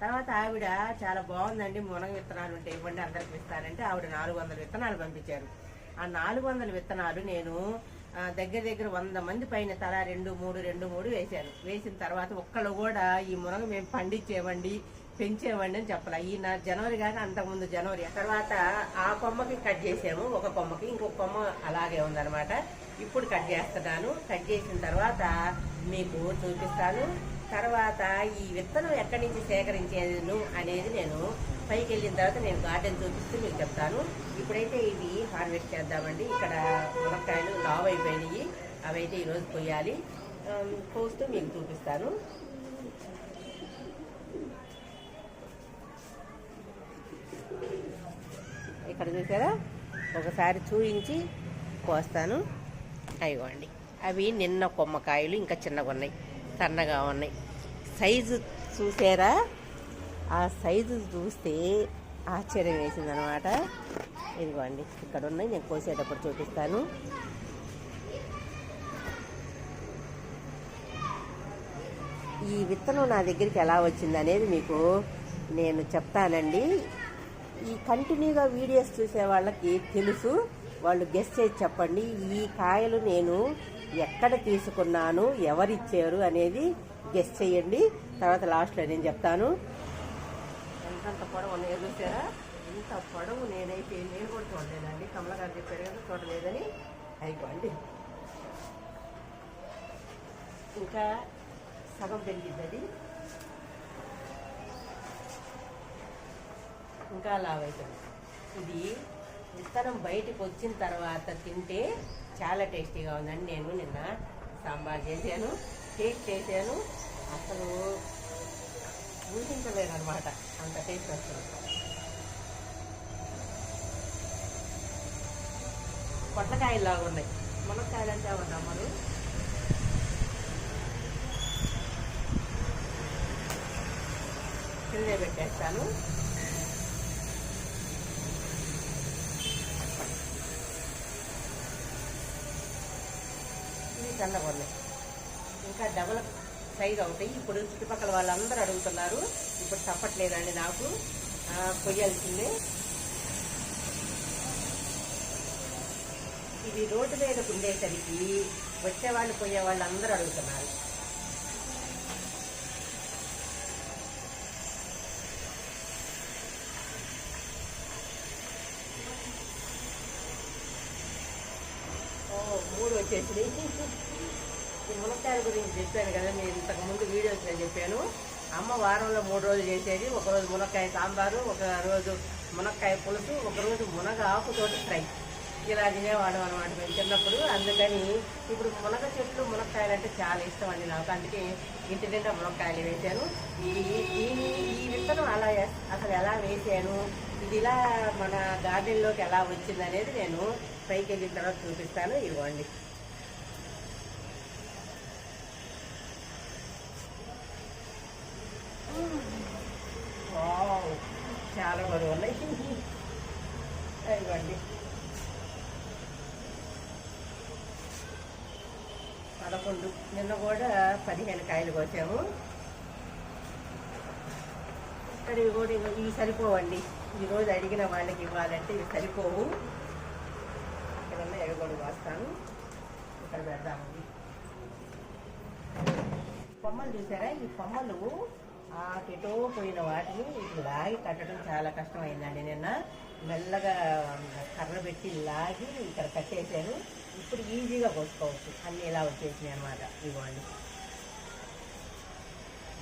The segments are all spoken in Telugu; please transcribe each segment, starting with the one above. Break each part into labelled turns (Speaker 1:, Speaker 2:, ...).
Speaker 1: తర్వాత ఆవిడ చాలా బాగుందండి మునగ విత్తనాలు ఉంటే ఇవ్వండి అందరికి ఇస్తానంటే ఆవిడ నాలుగు వందల విత్తనాలు పంపించారు. ఆ నాలుగు వందల విత్తనాలు నేను దగ్గర దగ్గర వంద మంది పైన తలా రెండు మూడు రెండు మూడు వేశాను వేసిన తర్వాత ఒక్కళ్ళు కూడా ఈ మునగ మేము పండించేవండి పెంచేవండి అని చెప్పాలి. ఈ నా జనవరి కానీ అంతకుముందు జనవరి తర్వాత ఆ కొమ్మకి కట్ చేసాము ఒక కొమ్మకి ఇంకొక కొమ్మ అలాగే ఉందన్నమాట. ఇప్పుడు కట్ చేస్తున్నాను. కట్ చేసిన తర్వాత మీకు చూపిస్తాను. తర్వాత ఈ విత్తనం ఎక్కడి నుంచి సేకరించేను అనేది నేను పైకి వెళ్ళిన తర్వాత నేను గార్డెన్ చూపిస్తూ మీకు చెప్తాను. ఇప్పుడైతే ఇవి హార్వెస్ట్ చేద్దామండి. ఇక్కడ మునక్కాయలు లావ్ అయిపోయినాయి. అవైతే ఈరోజు కొయ్యాలి. కోస్తూ మీకు చూపిస్తాను. ఇక్కడ చూసారా? ఒకసారి చూయించి కోస్తాను. అయిగోండి అవి నిన్న కొమ్మకాయలు ఇంకా చిన్నగా ఉన్నాయి. సన్నగా ఉన్నాయి. సైజు చూసారా? ఆ సైజు చూస్తే ఆశ్చర్యం వేసింది అనమాట ఇదిగోండి ఇక్కడ ఉన్నాయి నేను కోసేటప్పుడు చూపిస్తాను. ఈ విత్తనం నా దగ్గరికి ఎలా వచ్చింది అనేది మీకు నేను చెప్తానండి. ఈ కంటిన్యూగా వీడియోస్ చూసే వాళ్ళకి తెలుసు. వాళ్ళు గెస్ట్ చేసి చెప్పండి. ఈ కాయలు నేను ఎక్కడ తీసుకున్నాను ఎవరిచ్చారు అనేది గెస్ట్ చేయండి. తర్వాత లాస్ట్లో నేను చెప్తాను. ఎంతంత పొడవు నేను చూసారా? ఇంత పొడవు నేనైతే నేను కూడా చూడలేదండి. కమల గారు చెప్పారు కదా చూడలేదని. అయిపోండి ఇంకా సగం పెరిగింది అది ఇంకా లావైతుంది. ఇది విత్తనం బయటకు వచ్చిన తర్వాత తింటే చాలా టేస్టీగా ఉందండి. నేను నిన్న సాంబార్ చేశాను. టేస్ట్ చేశాను. అసలు ఊహించలేను అనమాట అంత టేస్ట్ వస్తుంది పొట్లకాయలాగా ఉన్నాయి. మునక్కాయలు అంటే అవునా మరి కిందే పెట్టేస్తాను. ఇది సన్నగా ఉన్నాయి. ఇంకా డెవలప్ సైజ్ అవుతాయి ఇప్పుడు చుట్టుపక్కల వాళ్ళందరూ అడుగుతున్నారు. ఇప్పుడు తప్పట్లేదండి నాకు. కొయ్యాల్సిందే. ఇది రోడ్డు మీద ఉండేసరికి వచ్చేవాళ్ళు పోయే వాళ్ళు అందరూ అడుగుతున్నారు. మూడు వచ్చేసినాయి. ఈ మునక్కాయల గురించి చెప్పాను కదా నేను ఇంతకు ముందు వీడియోస్ నేను చెప్పాను. అమ్మ వారంలో మూడు రోజులు చేసేది ఒక రోజు మునక్కాయ సాంబారు ఒక రోజు మునక్కాయ పులుసు ఒక రోజు మునగ ఆకుతోటి ఫ్రై. ఇలా తినేవాడు అనమాట మేము చిన్నప్పుడు. అందుకని ఇప్పుడు మునగ చెట్లు మునక్కాయలు అంటే చాలా ఇష్టం అండి నాకు. అందుకే ఇంటి నిండా మునక్కాయలు వేసాను. ఈ ఈ విత్తనం అలా అసలు ఎలా వేసాను ఇది ఇలా మన గార్డెన్లోకి ఎలా వచ్చింది అనేది నేను పైకి వెళ్ళిన తర్వాత చూపిస్తాను. ఇవ్వండి చాలా వల్ల ఇవ్వండి పదకొండు. నిన్న కూడా పదిహేను కాయలు కోసాము. ఇక్కడ ఇవి కూడా ఇవి- సరిపోవండి. ఈరోజు అడిగిన వాళ్ళకి ఇవ్వాలంటే ఇవి సరిపోవు. ఇక్కడ ఉన్న ఎవి కూడా కోస్తాను. ఇక్కడ పెడదామండి. కొమ్మలు చూసారా? ఈ కొమ్మలు ఆ పోయిన వాటిని లాగి కట్టడం చాలా కష్టమైందండి. నిన్న మెల్లగా కర్ర పెట్టి లాగి ఇక్కడ కట్టేశాను. ఇప్పుడు ఈజీగా కోసుకోవచ్చు. అన్ని ఇలా వచ్చేసినాయి అనమాట ఇవ్వండి.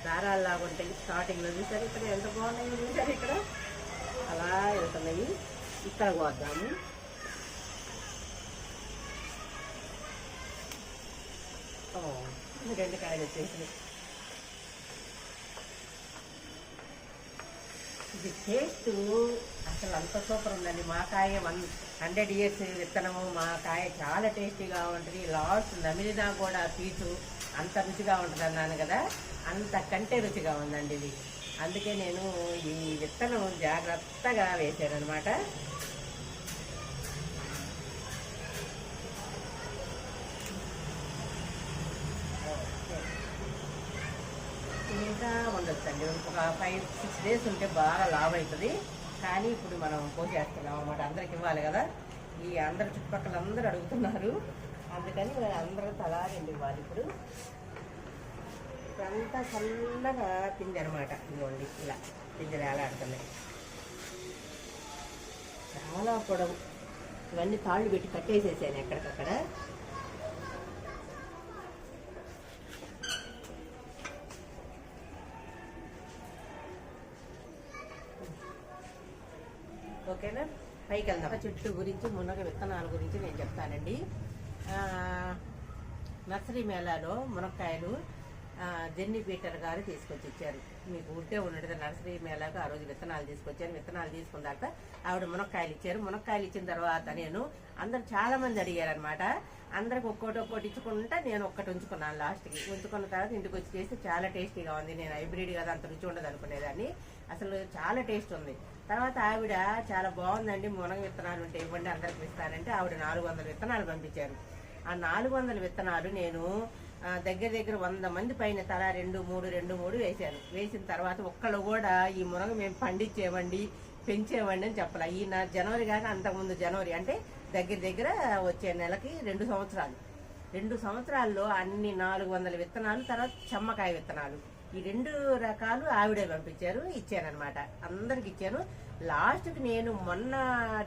Speaker 1: దారాలు లాగా ఉంటాయి స్టార్టింగ్లో చూసారు ఇక్కడ ఎంత బాగున్నాయో చూసారు ఇక్కడ. అలా వెళ్తున్నాయి. ఇక్కడ కోద్దాము. ఓ, రెండు కాయలు వచ్చేసినాయి. ఇది టేస్ట్ అసలు అంత సూపర్ ఉందండి. మా కాయ వన్ హండ్రెడ్ ఇయర్స్ విత్తనము. మా కాయ చాలా టేస్టీగా ఉంటుంది. లాస్ట్ నమిలినా కూడా పీచు అంత రుచిగా ఉంటుంది అన్నాను కదా. అంతకంటే రుచిగా ఉందండి ఇది. అందుకే నేను ఈ విత్తనం జాగ్రత్తగా వేసాను అనమాట ఇంకా ఉండదు ఉంచొచ్చండి ఒక ఫైవ్ సిక్స్ డేస్ ఉంటే బాగా లావ్ అవుతుంది కానీ ఇప్పుడు మనం పోసేస్తున్నాం అనమాట అందరికి ఇవ్వాలి కదా. ఈ అందరి చుట్టుపక్కల అందరూ అడుగుతున్నారు. అందుకని అందరూ తలా రెండు ఇవ్వాలి ఇప్పుడు. ఇప్పుడంతా చల్లగా పిండి అనమాట ఇవ్వండి ఇలా పిండి వేలాడుతున్నాయి చాలా పొడవు. ఇవన్నీ తాళ్ళు పెట్టి కట్టేసేసాను ఎక్కడికక్కడ ఓకేనా పైకి వెళ్దాం చెట్టు గురించి మునగ విత్తనాల గురించి నేను చెప్తానండి. నర్సరీ మేళాలో మునక్కాయలు జెన్ని జెన్నీ పీటర్ గారు తీసుకొచ్చి ఇచ్చారు మీకు ఉంటే ఉండదు నర్సరీ మేళాకు ఆ రోజు విత్తనాలు తీసుకొచ్చారు. విత్తనాలు తీసుకున్న తర్వాత ఆవిడ మునక్కాయలు ఇచ్చారు. మునక్కాయలు ఇచ్చిన తర్వాత నేను అందరు చాలా మంది అడిగారు అనమాట అందరికి ఒక్కోటి ఒక్కోటి ఇచ్చుకుంటా నేను ఒక్కటి ఉంచుకున్నాను లాస్ట్కి. ఉంచుకున్న తర్వాత ఇంటికి వచ్చి చేస్తే చాలా టేస్టీగా ఉంది. నేను హైబ్రిడ్ కదా అంత రుచి ఉండదు అనుకునేదాన్ని. అసలు చాలా టేస్ట్ ఉంది. తర్వాత ఆవిడ చాలా బాగుందండి మునగ విత్తనాలు ఉంటే ఇవ్వండి అందరికి ఇస్తానంటే ఆవిడ నాలుగు వందల విత్తనాలు పంపించారు. ఆ నాలుగు వందల విత్తనాలు నేను దగ్గర దగ్గర వంద మంది పైన తలా రెండు మూడు రెండు మూడు వేశాను. వేసిన తర్వాత ఒక్కళ్ళు కూడా ఈ మునగ మేము పండించేవండి పెంచేవండి అని చెప్పలే. ఈ నా జనవరి కాక అంతకుముందు జనవరి అంటే దగ్గర దగ్గర వచ్చే నెలకి రెండు సంవత్సరాలు. రెండు సంవత్సరాల్లో అన్ని నాలుగు వందల విత్తనాలు తర్వాత చెమ్మకాయ విత్తనాలు. ఈ రెండు రకాలు ఆవిడే పంపించారు ఇచ్చానమాట అందరికి ఇచ్చాను. లాస్ట్కి నేను మొన్న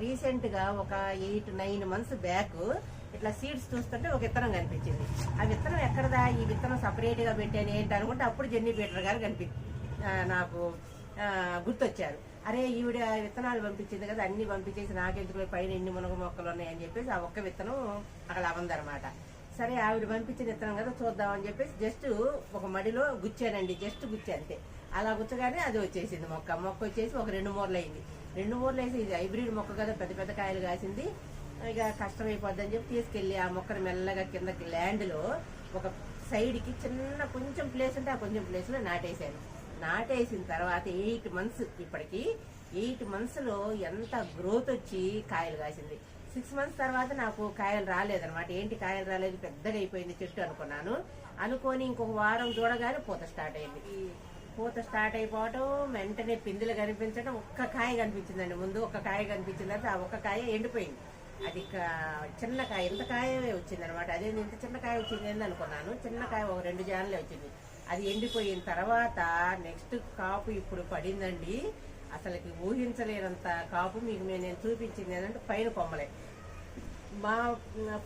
Speaker 1: రీసెంట్గా ఒక ఎయిట్ నైన్ మంత్స్ బ్యాక్ ఇట్లా సీడ్స్ చూస్తుంటే ఒక విత్తనం కనిపించింది. ఆ విత్తనం ఎక్కడదా? ఈ విత్తనం సపరేట్గా పెట్టాను ఏంటి అనుకుంటే అప్పుడు జెన్నీ పీటర్ గారు కనిపి నాకు గుర్తొచ్చారు. అరే ఈవిడ విత్తనాలు పంపించింది కదా అన్ని పంపించేసి నాకెందుకు పైన ఎన్ని మునగ మొక్కలు ఉన్నాయని చెప్పేసి ఆ ఒక్క విత్తనం అక్కడ అవందనమాట సరే ఆవిడ పంపించిన విత్తనం కదా చూద్దామని చెప్పేసి జస్ట్ ఒక మడిలో గుచ్చానండి జస్ట్ గుచ్చా అంతే. అలా గుచ్చగానే అది వచ్చేసింది మొక్క. మొక్క వచ్చేసి ఒక రెండు మూరలు అయింది. రెండు మూరలు వేసి ఇది హైబ్రిడ్ మొక్క కదా పెద్ద పెద్ద కాయలు కాసింది. ఇక కష్టమైపోద్ది అని చెప్పి తీసుకెళ్ళి ఆ మొక్కను మెల్లగా కిందకి ల్యాండ్లో ఒక సైడ్కి చిన్న కొంచెం ప్లేస్ ఉంటే ఆ కొంచెం ప్లేస్లో నాటేసాను నాటేశాను. నాటేసిన తర్వాత ఎయిట్ మంత్స్ ఇప్పటికి ఎయిట్ మంత్స్లో ఎంత గ్రోత్ వచ్చి కాయలు కాసింది. సిక్స్ మంత్స్ తర్వాత నాకు కాయలు రాలేదనమాట ఏంటి కాయలు రాలేదు? పెద్దగా అయిపోయింది చెట్టు అనుకున్నాను. అనుకొని ఇంకొక వారం చూడగానే పూత స్టార్ట్ అయింది. పూత స్టార్ట్ అయిపోవటం వెంటనే పిందులు కనిపించడం ఒక్క కాయ కనిపించిందండి. ముందు ఒక్క కాయ కనిపించింది ఆ ఒక్క కాయ ఎండిపోయింది. అది కా- చిన్న కాయ ఇంత కాయవే వచ్చింది అనమాట అదే ఇంత చిన్న కాయ వచ్చింది అని అనుకున్నాను. చిన్న కాయ ఒక రెండు జాన్లే వచ్చింది. అది ఎండిపోయిన తర్వాత నెక్స్ట్ కాపు ఇప్పుడు పడిందండి. అసలుకి ఊహించలేనంత కాపు మీకు నేను చూపించింది ఏంటంటే పైన కొమ్మలే. మా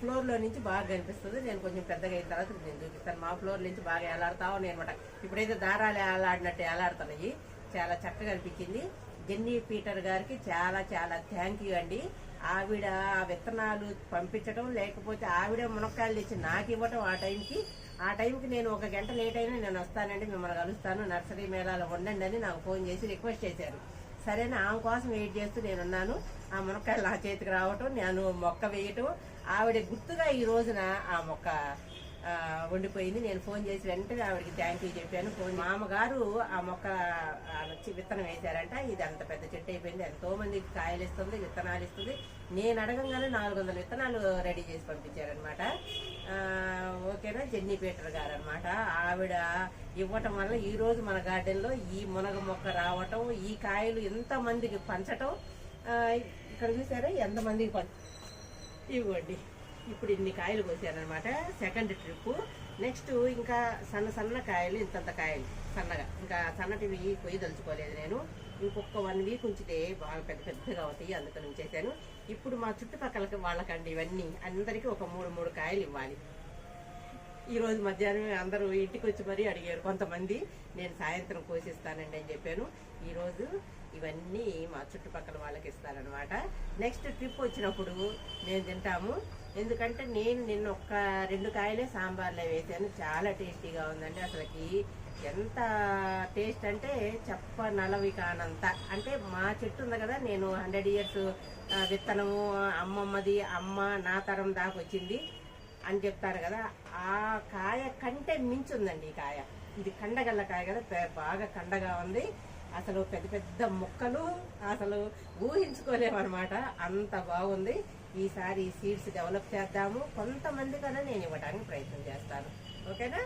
Speaker 1: ఫ్లోర్లో నుంచి బాగా కనిపిస్తుంది. నేను కొంచెం పెద్దగా అయిన తర్వాత నేను చూపిస్తాను. మా ఫ్లోర్ నుంచి బాగా ఎలాడుతా ఉన్నాయి అనమాట ఇప్పుడైతే దారాలు ఎలాడినట్టు ఎలాడుతున్నాయి చాలా చక్కగా అనిపించింది. జెన్నీ పీటర్ గారికి చాలా చాలా థ్యాంక్ యూ అండి. ఆవిడ ఆ విత్తనాలు పంపించడం లేకపోతే ఆవిడ మునక్కాయలు తెచ్చి నాకు ఇవ్వటం ఆ టైంకి ఆ టైంకి నేను ఒక గంట లేట్ అయినా నేను వస్తానండి మిమ్మల్ని కలుస్తాను నర్సరీ మేళాలో ఉండండి అని నాకు ఫోన్ చేసి రిక్వెస్ట్ చేశారు. సరేనా ఆమె కోసం వెయిట్ చేస్తూ నేనున్నాను. ఆ మునక్కాయలు నా చేతికి రావటం నేను మొక్క వేయటం ఆవిడ గుర్తుగా ఈ రోజున ఆ మొక్క ఉండిపోయింది. నేను ఫోన్ చేసి వెంటనే ఆవిడకి థ్యాంక్ యూ చెప్పాను. ఫోన్ మామగారు ఆ మొక్క విత్తనం వేశారంట. ఇది అంత పెద్ద చెట్టు అయిపోయింది. ఎంతో మందికి కాయలు ఇస్తుంది విత్తనాలు ఇస్తుంది. నేను అడగంగానే నాలుగు వందల విత్తనాలు రెడీ చేసి పంపించారనమాట ఓకేనా? జెన్నీ పీటర్ గారు అనమాట ఆవిడ ఇవ్వటం వల్ల ఈ రోజు మన గార్డెన్లో ఈ మునగ మొక్క రావటం ఈ కాయలు ఎంతమందికి పంచటం. ఇక్కడ చూసారా? ఎంతమందికి పంచ ఇవ్వండి. ఇప్పుడు ఇన్ని కాయలు కోసారనమాట సెకండ్ ట్రిప్ నెక్స్ట్ ఇంకా సన్న సన్న కాయలు ఇంతంత కాయలు. సన్నగా. ఇంకా సన్నటివి కొయ్యదలుచుకోలేదు నేను. ఇంకొక వన్ వీక్ ఉంచితే బాగా పెద్ద పెద్దగా అవుతాయి అందుకని ఉంచేసాను ఇప్పుడు మా చుట్టుపక్కల వాళ్ళకండి ఇవన్నీ. అందరికీ ఒక మూడు మూడు కాయలు ఇవ్వాలి. ఈరోజు మధ్యాహ్నం అందరూ ఇంటికి వచ్చి మరీ అడిగారు కొంతమంది. నేను సాయంత్రం కోసిస్తానండి అని చెప్పాను. ఈరోజు ఇవన్నీ మా చుట్టుపక్కల వాళ్ళకి ఇస్తారనమాట నెక్స్ట్ ట్రిప్ వచ్చినప్పుడు నేను తింటాము. ఎందుకంటే నేను నిన్న ఒక్క రెండు కాయలే సాంబార్లో వేసాను. చాలా టేస్టీగా ఉందండి. అసలుకి ఎంత టేస్ట్ అంటే చెప్ప నలవి కానంత అంటే మా చెట్టు ఉంది కదా నేను హండ్రెడ్ ఇయర్స్ విత్తనము అమ్మమ్మది అమ్మ నా తరం దాకా వచ్చింది అని చెప్తారు కదా ఆ కాయ కంటే మించి ఉందండి ఈ కాయ. ఇది కండగల్ల కాయ కదా బాగా కండగా ఉంది. అసలు పెద్ద పెద్ద మొక్కలు అసలు ఊహించుకోలేమన్నమాట. అంత బాగుంది. ఈసారి ఈ సీడ్స్ డెవలప్ చేద్దాము. కొంతమంది కన్నా నేను ఇవ్వడానికి ప్రయత్నం చేస్తాను. ఓకేనా?